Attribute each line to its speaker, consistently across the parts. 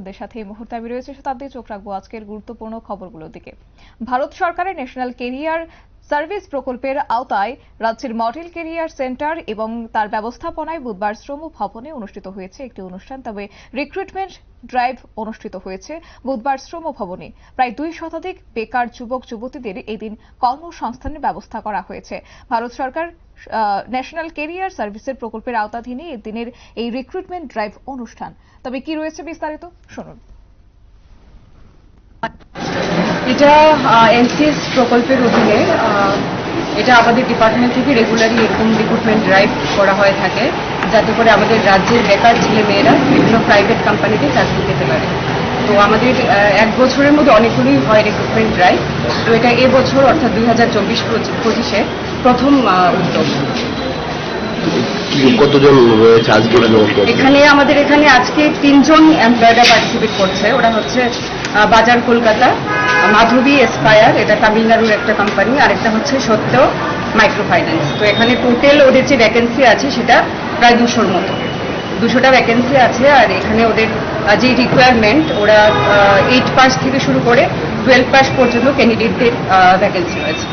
Speaker 1: আমাদের সাথে এই মুহূর্তে আমি রয়েছে, শতাব্দী চোখ রাখব আজকের গুরুত্বপূর্ণ খবরগুলোর দিকে। ভারত সরকারের ন্যাশনাল কেরিয়ার সার্ভিস প্রকল্পের আওতায় রাজ্যের মডেল কেরিয়ার সেন্টার এবং তার ব্যবস্থাপনায় বুধবার শ্রম ভবনে অনুষ্ঠিত হয়েছে একটি অনুষ্ঠান। তবে রিক্রুটমেন্ট ড্রাইভ অনুষ্ঠিত হয়েছে বুধবার শ্রম ভবনে। প্রায় দুই শতাধিক বেকার যুবক, যুবতীদের এদিন কর্মসংস্থানের ব্যবস্থা করা হয়েছে। ভারত সরকার ন্যাশনাল কেরিয়ার সার্ভিসের প্রকল্পের আওতাধীনে এদিনের এই রিক্রুটমেন্ট ড্রাইভ অনুষ্ঠান। তবে কি রয়েছে বিস্তারিত? শুনুন।
Speaker 2: এটা এনসিএস প্রকল্পের অধীনে এটা আমাদের ডিপার্টমেন্ট থেকে রেগুলারলি এরকম রিক্রুটমেন্ট ড্রাইভ করা হয়ে থাকে যাতে করে আমাদের রাজ্যের বেকার ছেলে মেয়েরা বিভিন্ন প্রাইভেট কোম্পানিতে চাকরি পেতে পারে। তো আমাদের এক বছরের মধ্যে অনেকগুলোই হয় রিক্রুটমেন্ট ড্রাইভ তো এটা এবছর অর্থাৎ দুই হাজার চব্বিশ পঁচিশে প্রথম উদ্যোগ।
Speaker 3: কতজন রয়েছে আজকে
Speaker 2: এখানে আমাদের এখানে আজকে তিনজন এমপ্লয়াররা পার্টিসিপেট করছে। ওরা হচ্ছে বাজার কলকাতা মাধবী এসপায়ার এটা তামিলনাড়ুর একটা কোম্পানি আর একটা হচ্ছে সত্য মাইক্রো ফাইন্যান্স তো এখানে টোটাল ওদের যে ভ্যাকেন্সি আছে সেটা প্রায় দুশোর মতো। দুশোটা ভ্যাকেন্সি আছে আর এখানে ওদের যে রিকোয়ারমেন্ট ওরা এইট পাস থেকে শুরু করে টুয়েলভ পাস পর্যন্ত ক্যান্ডিডেটদের ভ্যাকেন্সি রয়েছে।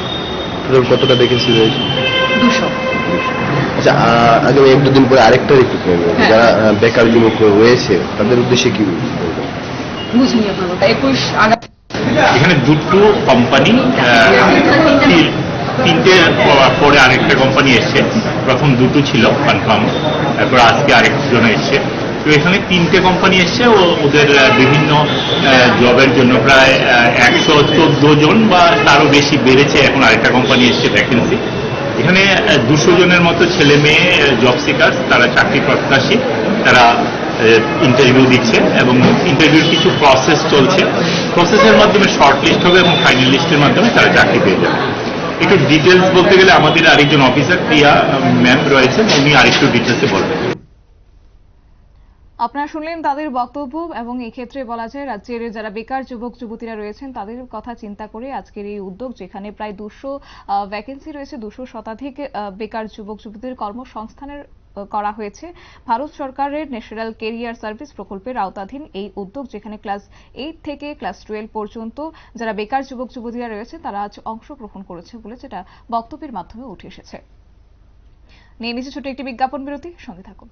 Speaker 3: কতটা ভ্যাকেন্সি রয়েছে?
Speaker 2: দুশো।
Speaker 3: আচ্ছা আগামী এক দুদিন পরে আরেকটা রিক্রুটমেন্ট রয়েছে। যারা বেকার যুবক রয়েছে তাদের উদ্দেশ্যে কি বলবেন?
Speaker 2: বুঝিনি আপনার কথা। একুশ আগামী
Speaker 4: এখানে দুটো কোম্পানি তিনটে পরে আরেকটা কোম্পানি এসছে। প্রথম দুটো ছিল কনফার্ম তারপর আজকে আরেকজন এসছে। তো এখানে তিনটে কোম্পানি এসছে, ও ওদের বিভিন্ন জবের জন্য প্রায় একশো চোদ্দ জন বা তারও বেশি বেড়েছে। এখন আরেকটা কোম্পানি এসছে ভ্যাকেন্সি এখানে দুশো জনের মতো ছেলে মেয়ে জব সিকার তারা চাকরি প্রত্যাশী। তারা ইন্টারভিউ দিচ্ছে এবং ইন্টারভিউর কিছু প্রসেস চলছে। প্রসেসের মাধ্যমে শর্ট লিস্ট হবে এবং ফাইনাল লিস্টের মাধ্যমে তারা চাকরি পেয়ে যাবে। একটু ডিটেলস বলতে গেলে আমাদের আরেকজন অফিসার প্রিয়া ম্যাম রয়েছেন, উনি আরেকটু ডিটেলসে বলবেন।
Speaker 1: আপনারা শুনলেন তাদের বক্তব্য এবং ক্ষেত্রে বলা যায়, রাজ্যের যারা বেকার যুবক, যুবতীরা রয়েছেন, তাদের কথা চিন্তা করে আজকের এই উদ্যোগ, যেখানে প্রায় দুশো ভ্যাকেন্সি রয়েছে, দুশো শতাধিক বেকার যুবক, যুবতীদের কর্মসংস্থানের করা হয়েছে। ভারত সরকারের ন্যাশনাল কেরিয়ার সার্ভিস প্রকল্পের আওতাধীন এই উদ্যোগ, যেখানে ক্লাস এইট থেকে ক্লাস টুয়েলভ পর্যন্ত যারা বেকার যুবক, যুবতীরা রয়েছে, তারা আজ অংশগ্রহণ করেছে বলে যেটা বক্তব্যের মাধ্যমে উঠে এসেছে। নিয়ে নিচে ছোট একটি বিজ্ঞাপন বিরতি, সঙ্গে থাকুন।